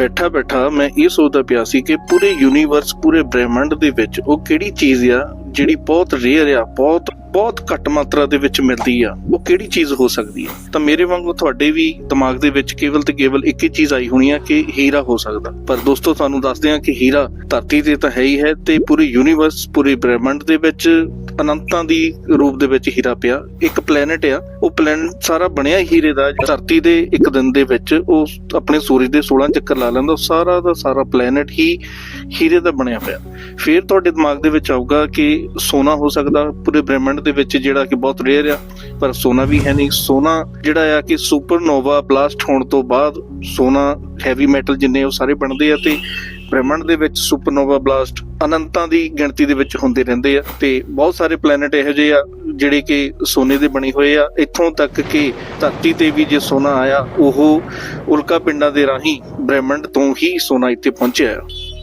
ਬੈਠਾ ਬੈਠਾ ਮੈਂ ਇਹ ਸੋਚਦਾ ਪਿਆ ਸੀ ਕਿ ਪੂਰੇ ਯੂਨੀਵਰਸ ਪੂਰੇ ਬ੍ਰਹਿਮੰਡ ਦੇ ਵਿੱਚ ਉਹ ਕਿਹੜੀ ਚੀਜ਼ ਆ ਜਿਹੜੀ ਬਹੁਤ ਰੇਅਰ ਆ, ਬਹੁਤ ਬਹੁਤ ਘੱਟ ਮਾਤਰਾ ਦੇ ਵਿੱਚ ਮਿਲਦੀ ਆ, ਉਹ ਕਿਹੜੀ ਚੀਜ਼ ਹੋ ਸਕਦੀ ਹੈ ਤਾਂ ਮੇਰੇ ਵਾਂਗੂ ਤੁਹਾਡੇ ਵੀ ਦਿਮਾਗ ਦੇ ਵਿੱਚ ਕੇਵਲ ਤੇ ਕੇਵਲ ਇੱਕ ਹੀ ਚੀਜ਼ ਆਈ ਹੋਣੀ ਆ ਕਿ ਹੀਰਾ ਹੋ ਸਕਦਾ। ਪਰ ਦੋਸਤੋ, ਤੁਹਾਨੂੰ ਦੱਸਦੇ ਹਾਂ ਕਿ ਹੀਰਾ ਧਰਤੀ ਤੇ ਤਾਂ ਹੈ ਹੀ ਹੈ ਤੇ ਪੂਰੇ ਯੂਨੀਵਰਸ ਪੂਰੇ ਬ੍ਰਹਿਮੰਡ ਦੇ ਵਿੱਚ ਅਨੰਤਾਂ ਦੀ ਰੂਪ ਦੇ ਵਿੱਚ ਹੀਰਾ ਪਿਆ। ਇੱਕ ਪਲੈਨਟ ਆ। ਉਹ ਪਲੈਨਟ ਸਾਰਾ ਬਣਿਆ ਹੀਰੇ ਦਾ। ਧਰਤੀ ਦੇ ਇੱਕ ਦਿਨ ਦੇ ਵਿੱਚ ਉਹ ਆਪਣੇ ਸੂਰਜ ਦੇ 16 ਚੱਕਰ ਲਾ ਲੈਂਦਾ। ਸਾਰਾ ਦਾ ਸਾਰਾ ਪਲੈਨਟ ਹੀ ਹੀਰੇ ਦਾ ਬਣਿਆ ਪਿਆ। ਫਿਰ ਤੁਹਾਡੇ ਦਿਮਾਗ ਦੇ ਵਿੱਚ ਆਊਗਾ ਕਿ ਸੋਨਾ ਹੋ ਸਕਦਾ। ਪੂਰੇ ਬ੍ਰਹਿਮੰਡ ਦੇ ਵਿੱਚ ਜਿਹੜਾ ਕਿ ਬਹੁਤ ਰੇਅਰ ਆ, ਪਰ ਸੋਨਾ ਵੀ ਹੈ ਨਹੀਂ। ਸੋਨਾ ਜਿਹੜਾ ਆ ਕਿ ਸੁਪਰਨੋਵਾ ਬਲਾਸਟ ਹੋਣ ਤੋਂ ਬਾਅਦ ਸੋਨਾ ਹੈਵੀ ਮੈਟਲ ਜਿੰਨੇ ਉਹ ਸਾਰੇ ਬਣਦੇ ਆ ਤੇ ਬ੍ਰਹਿਮੰਡ ਦੇ ਵਿੱਚ ਸੁਪਰਨੋਵਾ ਬਲਾਸਟ ਅਨੰਤਾਂ ਦੀ ਗਿਣਤੀ ਦੇ ਵਿੱਚ ਹੁੰਦੇ ਰਹਿੰਦੇ ਆ ਤੇ ਬਹੁਤ ਸਾਰੇ ਪਲੈਨਟ ਇਹੋ ਜਿਹੇ ਆ ਜਿਹੜੇ ਕਿ ਸੋਨੇ ਦੇ ਬਣੇ ਹੋਏ ਆ। ਇੱਥੋਂ ਤੱਕ ਕਿ ਧਰਤੀ ਤੇ ਵੀ ਜੇ ਸੋਨਾ ਆਇਆ, ਉਹ ਉਲਕਾ ਪਿੰਡਾਂ ਦੇ ਰਾਹੀਂ ਬ੍ਰਹਿਮੰਡ ਤੋਂ ਹੀ ਸੋਨਾ ਇੱਥੇ ਪਹੁੰਚਿਆ ਆ।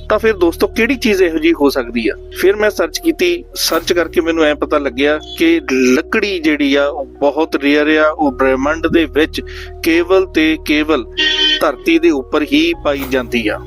ਤਾਂ ਫਿਰ ਦੋਸਤੋ, ਕਿਹੜੀ ਚੀਜ਼ ਇਹੋ ਜਿਹੀ ਹੋ ਸਕਦੀ ਆ? ਫਿਰ ਮੈਂ ਸਰਚ ਕੀਤੀ ਸਰਚ ਕਰਕੇ ਮੈਨੂੰ ਐ ਪਤਾ ਲੱਗਿਆ ਕਿ ਲੱਕੜੀ ਜਿਹੜੀ ਆ, ਉਹ ਬਹੁਤ ਰੇਅਰ ਆ। ਉਹ ਬ੍ਰਹਿਮੰਡ ਦੇ ਵਿੱਚ ਕੇਵਲ ਤੇ ਕੇਵਲ ਧਰਤੀ ਦੇ ਉੱਪਰ ਹੀ ਪਾਈ ਜਾਂਦੀ ਆ।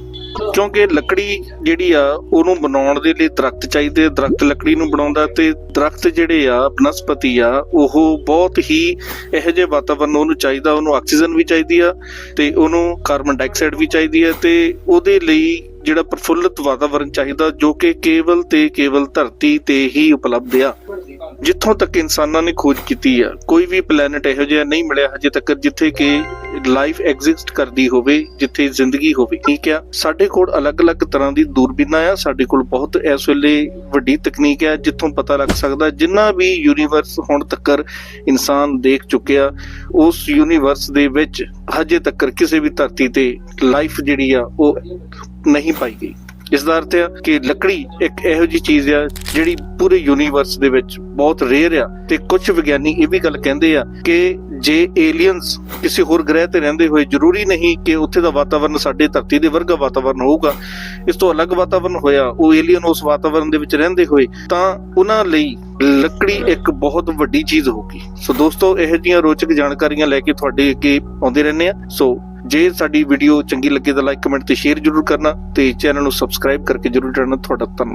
ਕਿਉਂਕਿ ਲੱਕੜੀ ਜਿਹੜੀ ਆ, ਉਹਨੂੰ ਬਣਾਉਣ ਦੇ ਲਈ ਦਰਖਤ ਚਾਹੀਦੇ ਦਰਖਤ ਲੱਕੜੀ ਨੂੰ ਬਣਾਉਂਦਾ ਤੇ ਦਰਖਤ ਜਿਹੜੇ ਆ, ਬਨਸਪਤੀ ਆ, ਉਹ ਬਹੁਤ ਹੀ ਇਹੋ ਜਿਹੇ ਵਾਤਾਵਰਨ ਉਹਨੂੰ ਚਾਹੀਦਾ। ਉਹਨੂੰ ਆਕਸੀਜਨ ਵੀ ਚਾਹੀਦੀ ਆ ਤੇ ਉਹਨੂੰ ਕਾਰਬਨ ਡਾਈਆਕਸਾਈਡ ਵੀ ਚਾਹੀਦੀ ਆ ਤੇ ਉਹਦੇ ਲਈ ਜਿਹੜਾ ਪ੍ਰਫੁੱਲਤ ਵਾਤਾਵਰਨ ਚਾਹੀਦਾ, ਜੋ ਕਿ ਕੇਵਲ ਤੇ ਕੇਵਲ ਧਰਤੀ ਤੇ ਹੀ ਉਪਲਬਧ ਆ। ਜਿੱਥੋਂ ਤੱਕ ਇਨਸਾਨਾਂ ਨੇ ਖੋਜ ਕੀਤੀ ਆ, ਕੋਈ ਵੀ ਪਲੈਨਟ ਇਹੋ ਜਿਹਾ ਨਹੀਂ ਮਿਲਿਆ ਹਜੇ ਤੱਕ ਜਿੱਥੇ ਕਿ ਲਾਈਫ ਐਗਜ਼ਿਸਟ ਕਰਦੀ ਹੋਵੇ, ਜਿੱਥੇ ਜ਼ਿੰਦਗੀ ਹੋਵੇ, ਠੀਕ ਆ? ਸਾਡੇ ਕੋਲ ਅਲੱਗ-ਅਲੱਗ ਤਰ੍ਹਾਂ ਦੀ ਦੂਰਬੀਨਾਂ ਆ, ਸਾਡੇ ਕੋਲ ਬਹੁਤ ਇਸ ਵੇਲੇ ਵੱਡੀ ਤਕਨੀਕ ਆ, ਜਿੱਥੋਂ ਪਤਾ ਲੱਗ ਸਕਦਾ ਜਿੰਨਾ ਵੀ ਯੂਨੀਵਰਸ ਹੁਣ ਤੱਕ ਇਨਸਾਨ ਦੇਖ ਚੁੱਕਿਆ, ਉਸ ਯੂਨੀਵਰਸ ਦੇ ਵਿੱਚ ਹਜੇ ਤੱਕ ਕਿਸੇ ਵੀ ਧਰਤੀ ਤੇ ਲਾਈਫ ਜਿਹੜੀ ਆ, ਉਹ ਨਹੀਂ ਪਾਈ ਗਈ। ਇਸ ਦਾ ਅਰਥ ਹੈ ਕਿ ਲੱਕੜੀ ਇੱਕ ਇਹੋ ਜੀ ਚੀਜ਼ ਆ ਜਿਹੜੀ ਪੂਰੇ ਯੂਨੀਵਰਸ ਦੇ ਵਿੱਚ ਬਹੁਤ ਰੇਅਰ ਆ ਤੇ ਕੁਝ ਵਿਗਿਆਨੀ ਇਹ ਵੀ ਗੱਲ ਕਹਿੰਦੇ ਆ ਕਿ ਜੇ ਏਲੀਅਨਸ ਕਿਸੇ ਹੋਰ ਗ੍ਰਹਿ ਤੇ ਰਹਿੰਦੇ ਹੋਏ ਜ਼ਰੂਰੀ ਨਹੀਂ ਕਿ ਉੱਥੇ ਦਾ ਵਾਤਾਵਰਨ ਸਾਡੇ ਧਰਤੀ ਦੇ ਵਰਗਾ ਵਾਤਾਵਰਨ ਹੋਊਗਾ, ਇਸ ਤੋਂ ਅਲੱਗ ਵਾਤਾਵਰਨ ਹੋਇਆ, ਉਹ ਏਲੀਅਨ ਉਸ ਵਾਤਾਵਰਨ ਦੇ ਵਿੱਚ ਰਹਿੰਦੇ ਹੋਏ, ਤਾਂ ਉਹਨਾਂ ਲਈ ਲੱਕੜੀ ਇੱਕ ਬਹੁਤ ਵੱਡੀ ਚੀਜ਼ ਹੋਊਗੀ। ਸੋ ਦੋਸਤੋ, ਇਹੋ ਜਿਹੀਆਂ ਰੋਚਕ ਜਾਣਕਾਰੀਆਂ ਲੈ ਕੇ ਤੁਹਾਡੇ ਅੱਗੇ ਆਉਂਦੇ ਰਹਿੰਦੇ ਆ। ਸੋ ਜੇ ਸਾਡੀ ਵੀਡੀਓ ਚੰਗੀ ਲੱਗੇ ਤਾਂ ਲਾਈਕ ਕਮੈਂਟ ਤੇ ਸ਼ੇਅਰ ਜ਼ਰੂਰ ਕਰਨਾ ਤੇ ਚੈਨਲ ਨੂੰ ਸਬਸਕ੍ਰਾਈਬ ਕਰਕੇ ਜ਼ਰੂਰ ਕਰਨਾ ਤੁਹਾਡਾ ਧੰਨਵਾਦ।